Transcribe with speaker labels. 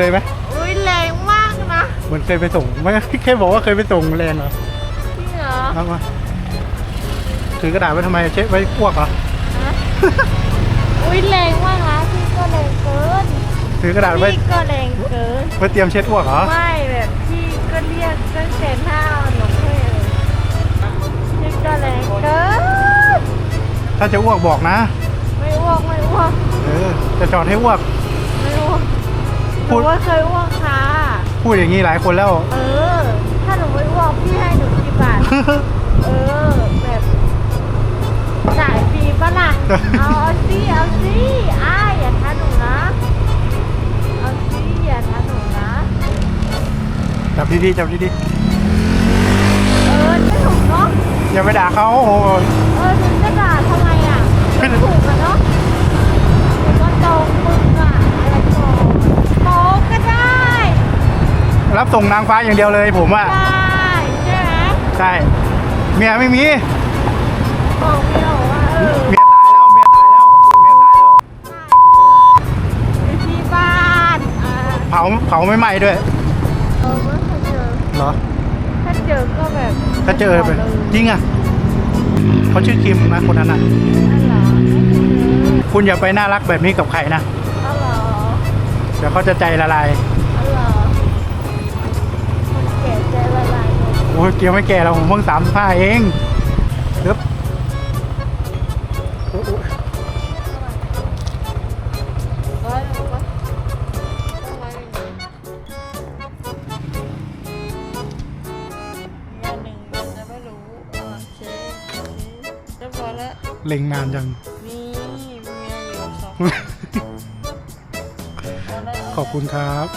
Speaker 1: เคยไหม
Speaker 2: อุ้ยแรงมากนะ
Speaker 1: เหมือนเคยไปส่งไม่แค่บอกว่าเคยไปส่งแรงเหรอ
Speaker 2: จริงเหรอ
Speaker 1: เอามาถือกระดาษไว้ทำไมเช็ดไว้อ้วกเหรอ
Speaker 2: ฮะอุ้ยแรงมากนะพี่ก็แรงเกิน
Speaker 1: ถือกระดาษไว้
Speaker 2: พี่ก็แรงเกิน
Speaker 1: ไว้เตรียมเช็ดอ้วกเหรอ
Speaker 2: ไม่แบบพี่ก็เรียกตั้งแต่หน้าหนูเพื่อนพี่ก็แรงเกิน
Speaker 1: ถ้าจะอ้วกบอกนะ
Speaker 2: ไม่อ้วกไม่อ้วก
Speaker 1: เออจะจอดให้อ้วก
Speaker 2: ไม่อ้วก ห
Speaker 1: พู
Speaker 2: นู
Speaker 1: ด
Speaker 2: ว่าเคยอ้วกค่ะ
Speaker 1: พูดอย่างนี้หลายคนแล้ว
Speaker 2: เออ ถ้าหนูไม่อ้วกพี่ให้หนูกี่บาท เออ แบบจ่ายฟรีปะล่ะ เอาเอาสิเอาสิอ้ายอย่าท้าหนูนะ เอาสิอย่าท้าหนูนะ
Speaker 1: จับดีๆจับดี
Speaker 2: เออจะถูกเนาะ
Speaker 1: ๆอย่าไปด่าเขาโอ้โห ส่งนางฟ้าอย่างเดียวเลยผมว่า
Speaker 2: ได้ใช่ไหม
Speaker 1: ใช่เมียไม่มี
Speaker 2: บอกไม่หรอกว่าเออ
Speaker 1: เมียตายแล้วเมียตายแล้วเมียตายแล้ว
Speaker 2: ไปที่บ้านอ่า
Speaker 1: เผาเผาไม่ไหม้ด้วย
Speaker 2: เออไม่เคยเจอ
Speaker 1: เหรอ
Speaker 2: ถ้าเจอก็แบบ
Speaker 1: ถ้าเจอไป
Speaker 2: เลย
Speaker 1: จริงอะเขาชื่อคิมนะคนนั้นอะ
Speaker 2: นั่นเหรอ
Speaker 1: คุณอย่าไปน่ารักแบบนี้กับใครนะ
Speaker 2: อ๋อเหรอ
Speaker 1: เดี๋ยวเขาจะใจละลาย
Speaker 2: อ้ย
Speaker 1: เกียวไม่แก่เราผมเพิ่งสามห้าเองเดี๋ยวโอ้โห
Speaker 2: ร้อยหนึ่งปะต้องร้อยหนึ่งงานหนึ่งเดือนจะไม่รู้อ่าเช็คเคเรียบร้อยแล้ว
Speaker 1: เล็งนานจัง
Speaker 2: มีเมียอยู่สอง
Speaker 1: ขอบคุณครับ